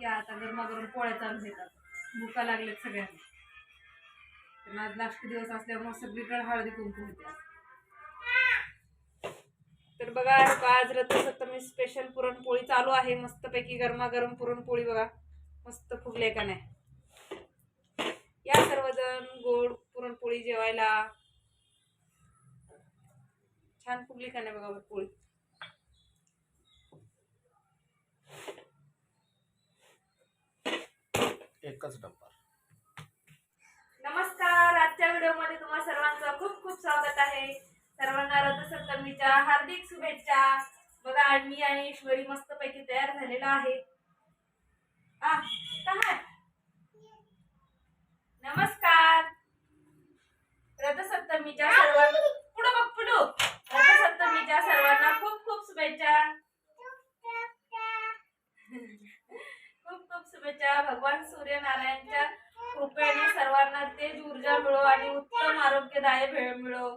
या आता गरमागरम पोळ्या चालू येतात भुका लागल्यात सगळ्यांना. पण आज लास्ट दिवस असल्यामुळे सगळीकडे हळदी कुंकू होते तर बघा आज बघा, आज रथसप्तमी स्पेशल पुरणपोळी चालू आहे. मस्तपैकी गरमागरम पुरणपोळी बघा. मस्त फुगले का नाही. या सर्वजण गोड पुरणपोळी जेवायला. छान फुगली का नाही बघा पोळी. एकच डंपर नमस्कार आजच्या व्हिडिओमध्ये तुम्हा सर्वांचं खूप खूप स्वागत आहे. सर्वांना रथसप्तमीच्या हार्दिक शुभेच्छा. बघा आज मी आणि ईश्वरी मस्तपैकी तयार झालेला आहे. काय? नमस्कार. रथसप्तमीच्या सर्वांना पुढं बघ पुढं. रथसप्तमीच्या सर्वांना खूप खूप शुभेच्छा. शुभेच्छा भगवान सूर्यनारायणच्या कृपेने सर्वांना तेज ऊर्जा मिळो आणि उत्तम आरोग्यदायी भेळ मिळो.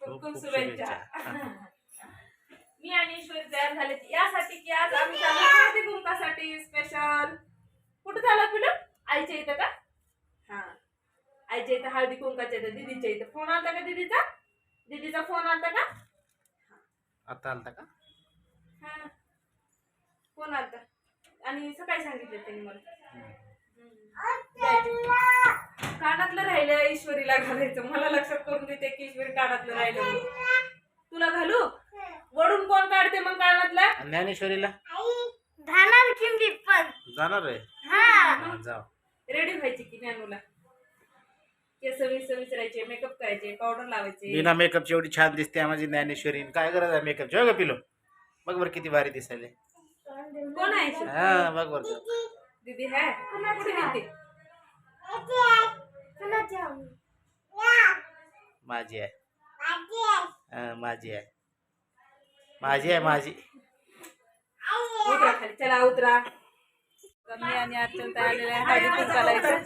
खूप शुभेच्छा. मी आणि ईश्वरी तयार झाले यासाठी की आज आम्ही हळदी कुंकासाठी स्पेशल कुठं झालं पिलं आईच्या इथं का? हा. आईच्या इथं हळदी कुंकाच्या इथं दीदीच्या इथं. फोन आलता का दीदीचा? दीदीचा फोन आलता का? आता आलता का? हा. फोन आलता. आणि सकाळी सांगितलं त्यांनी मला. कानातलं राहिलं ईश्वरीला घालायचं. मला लक्षात करून देते की ईश्वरी कानातलं राहिलं म्हणून. तुला घालू? वडून कोण काढते मग कानातला? ज्ञानेश्वरीला? धानार चिंदी पण. जाणार आहे. हा. हा, जाऊ रेडी व्हायची की ज्ञानूला? केस वीस विसरायचे मेकअप करायचे पावडर लावायचे. बिना मेकअपची एवढी छान दिसते माझी ज्ञानेश्वरी काय गरज आहे मेकअपची हो का पिलो बघ बरं किती भारी दिसायले. कोण आहे? हा बघ बरं दीदी है? गेलती? माझी आहे. हा, माझी आहे. माझी आहे माझी. उतरा खाली. चला उतरा. मी आणि अर्चन तयार आलेले आहे. हळदी कुंकाला इथं.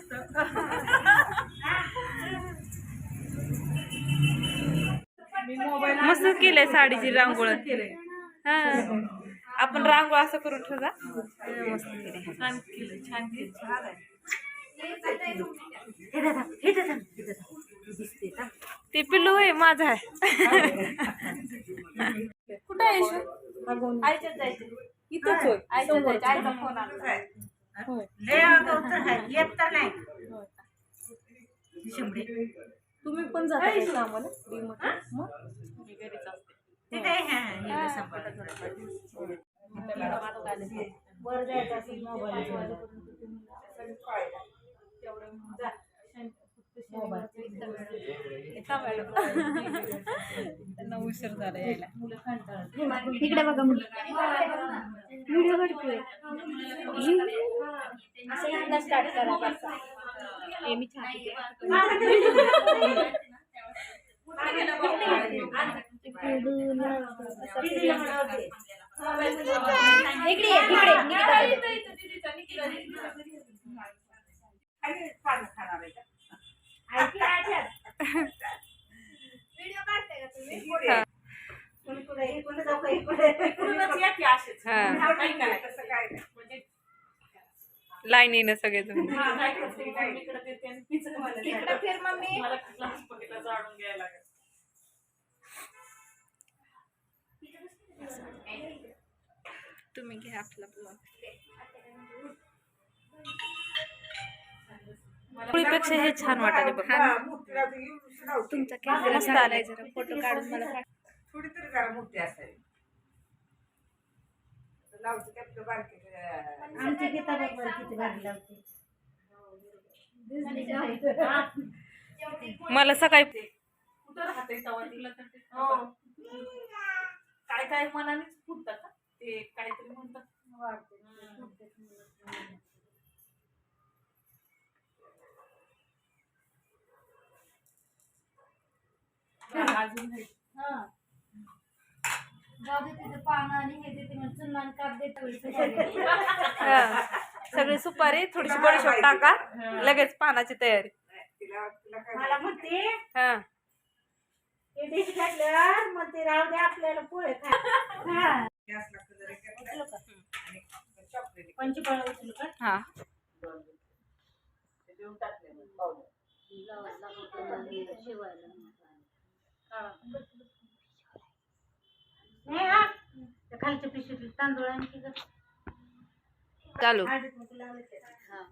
मस्त केलंय साडीची रांगोळ. हा. आपण रांगोळ असं करून ठेवा मस्त केले छान केलं ते पिल्लू आहे माझा आहे. कुठं आहे जायचं. इथंच होय. आईच्यात जायचं. आईचा फोन आला. होय. तुम्ही पण जाता डीमध्ये? मग मी घरीच असते. वर जायचं असेल मोबाईल त्यांना उशीर झाला यायला इकडे बघा व्हिडिओ काढतोय. स्टार्ट करा हे मी छान इकडे ये, इकडे निकिता दे. व्हिडिओ काढताय का तुम्ही लाईनीनं सगळे जण इकडे फिर मम्मी तुम्ही घ्या आपला ब्लॉग पोळीपेक्षा हे छान वाटायला बघा. तुमचा कॅमेरा मस्त आलाय जरा फोटो काढून मला पाठवा. थोडी तरी जरा मोठी लावते बारके गीता बघ किती भारी लावते. मला सकाळी कुठं राहते? तिला तर हो. काय काय मनानेच फुटतात. ते काहीतरी म्हणतात अजून नाही. जाऊ दे तिथे पानं आणि हे देते मग चुन्ना आणि काप देते हा. सगळी सुपारी थोडीशी बडीशोप टाका. लगेच पानाची तयारी. तिला तिला काय मला म्हणते हा. हे डिश घातल्यावर मग ते राहू दे आपल्याला पोहे खा. हा हा खालच्या पिशवीतले तांदूळ आणखी. चालू. हा.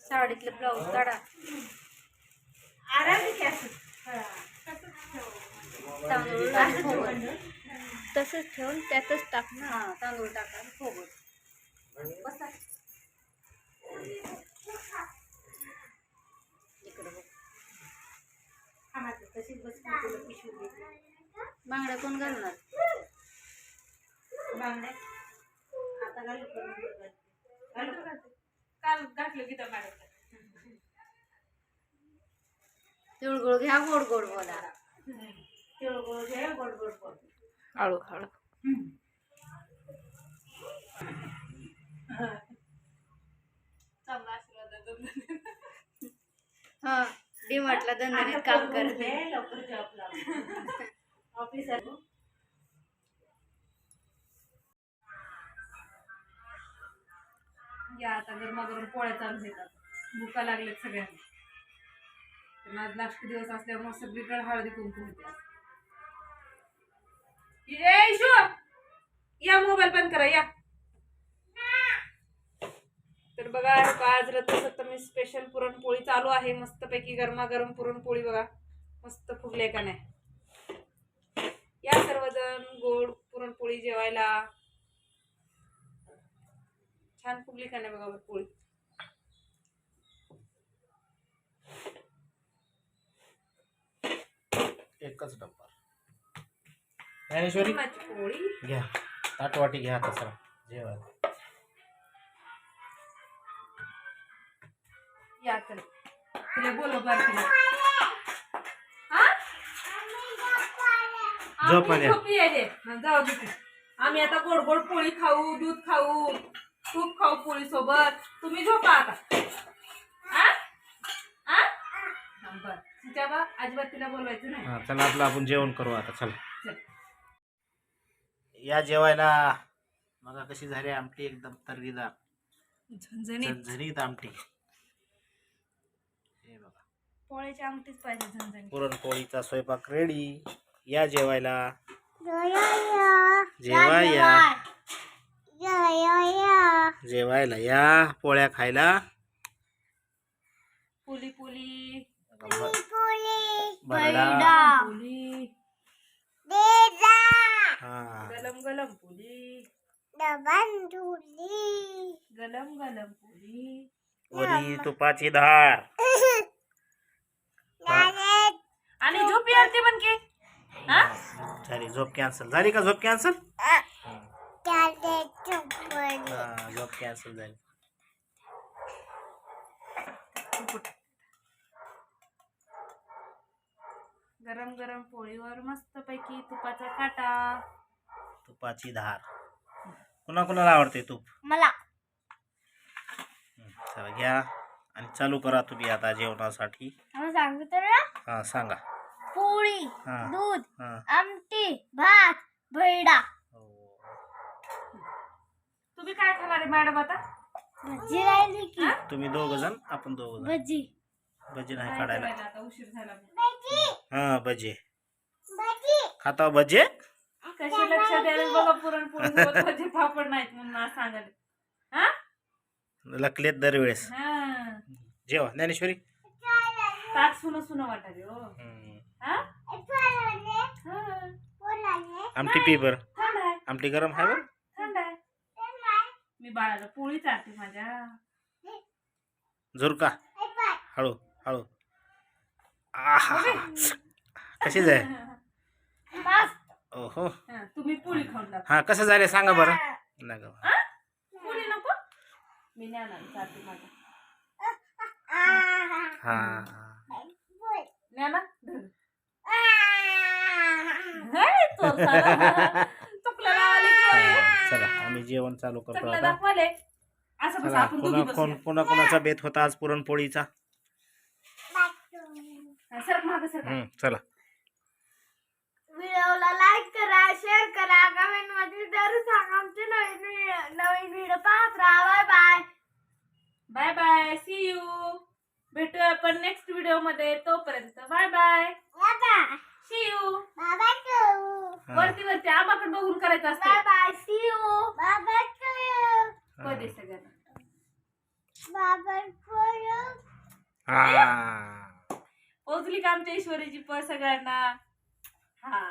साडीतलं ब्लाऊज काढा आराम की असं हा. तांदूळ. तसंच ठेवून त्यातच टाक ना हा तांदूळ टाका बसा इकडं बघ. हा, आता तशीच बस पिशवी. बांगड्या कोण घालणार बांगड्या आता घालू का? घालू का? काल घातलं गीता मॅडम तिळगुळ घ्या गोड गोड बोला. तिळगुळ घे, गोड गोड गोड हळू हळू. हा डीमार्टला दणदणीत काम करते. लवकर जॉब लाव. ऑफिस आहे. या आता गरमागरम पोळ्या चालू येतात भुका लागल्यात सगळ्यांना. पण आज लास्ट दिवस असल्यामुळे सगळीकडे हळदी कुंकू होते या मोबाईल बंद करा या. तर बघा आज रथसप्तमी स्पेशल पुरणपोळी चालू आहे. मस्तपैकी गरमागरम पुरणपोळी बघा. मस्त फुगले का नाही? या सर्वजण गोड पुरणपोळी जेवायला. छान फुगली का नाही बघा पोळी? एकच डब्बा. ज्ञानेश्वरी घ्या. ताटवाटी घ्या आता सर. जेवण. या चल तिला बोलव बरं तिला. हा? झोप आम्ही आल्या. झोपी आहे हा, जाऊ दे तू. आम्ही आता गोड गोड पोळी खाऊ दूध खाऊ तूप खाऊ पोळी सोबत तुम्ही झोपा आता हा? हा? हा, बरं तिच्या बा अजिबात तिला बोलवायचं नाही. हा चला आपलं आपण जेवण करू आता चला. या जेवायला बघा कशी झाली आमटी एकदम तर्रीदार? झणझणीत. झणझणीत आमटी. हे बघा. पोळ्याची आमटीच पाहिजे पुरणपोळीचा स्वयंपाक रेडी या जेवायला. जेवा या जेवायला. या पोळ्या खायला. पुली पुली पुली. हा. गलम गलम पुली. गलम गलम पुली. वरी तुपाची धार. आणि झोपी आलती म्हण की? हा? झाली झोप कॅन्सल झाली का झोप कॅन्सल झोप कॅन्सल झाली. गरम गरम पोळीवर मस्त पैकी तुपाचा काटा. तुपाची धार. कुणा कुणाला आवडते तूप? मला. हं, चला घ्या. आणि चालू करा तुम्ही आता जेवणासाठी. आम्ही सांगू तर ना? हा सांगा. पोळी हा दूध हा. आमटी भात भैडा. हो. तुम्ही काय खाणार आहे मॅडम आता? भजी राहिली की. तुम्ही दोघ जण आपण दोघ जण. भजी भजी नाही काढायला. करायला आता? उशीर झाला हा भजे. खाता भजे? कशी लक्ष द्यायला? बघा पुरणपोळी सोबत भजी पापड नाहीत म्हणून आज सांगायला. हा? लकलेत दरवेळेस. हा. जेवा ज्ञानेश्वरी. ताट सुन सुन वाटाले हो. हं. हा. हा. आमटी पी बर. थंड आहे. आमटी गरम आहे बर? थंड आहे. मी बाळाला पोळी चालते माझ्या. झुरका. हळू. हळू. आहा. कशी जाय ओहो. हा, तुम्ही पोळी खाऊन टाक. हा कसं झाले सांगा बरं. नका हा? पोळी नको? मी ज्ञानाला हा. ज्ञाना. हे. चला आम्ही जेवण चालू करतो आता. कोण पुन्हा कोणाचा बेत होता आज पुरणपोळीचा? सर माग सर हम्म, चला. व्हिडिओला लाईक करा शेअर करा कमेंटमध्ये जरूर सांगा. आमचे नवीन व्हिडिओ नवीन व्हिडिओ पाहत राहा. Bye bye bye bye see you भेटूया आपण नेक्स्ट व्हिडिओमध्ये. तोपर्यंत bye bye bye see you bye bye हा. वरती वरती आबाकडे बघून करायचं बाय असतं bye see you bye bye कधी सगळ्यांना बाय बाय हा. पोचली का आमच्या ईश्वरीची प सगळ्यांना? हा.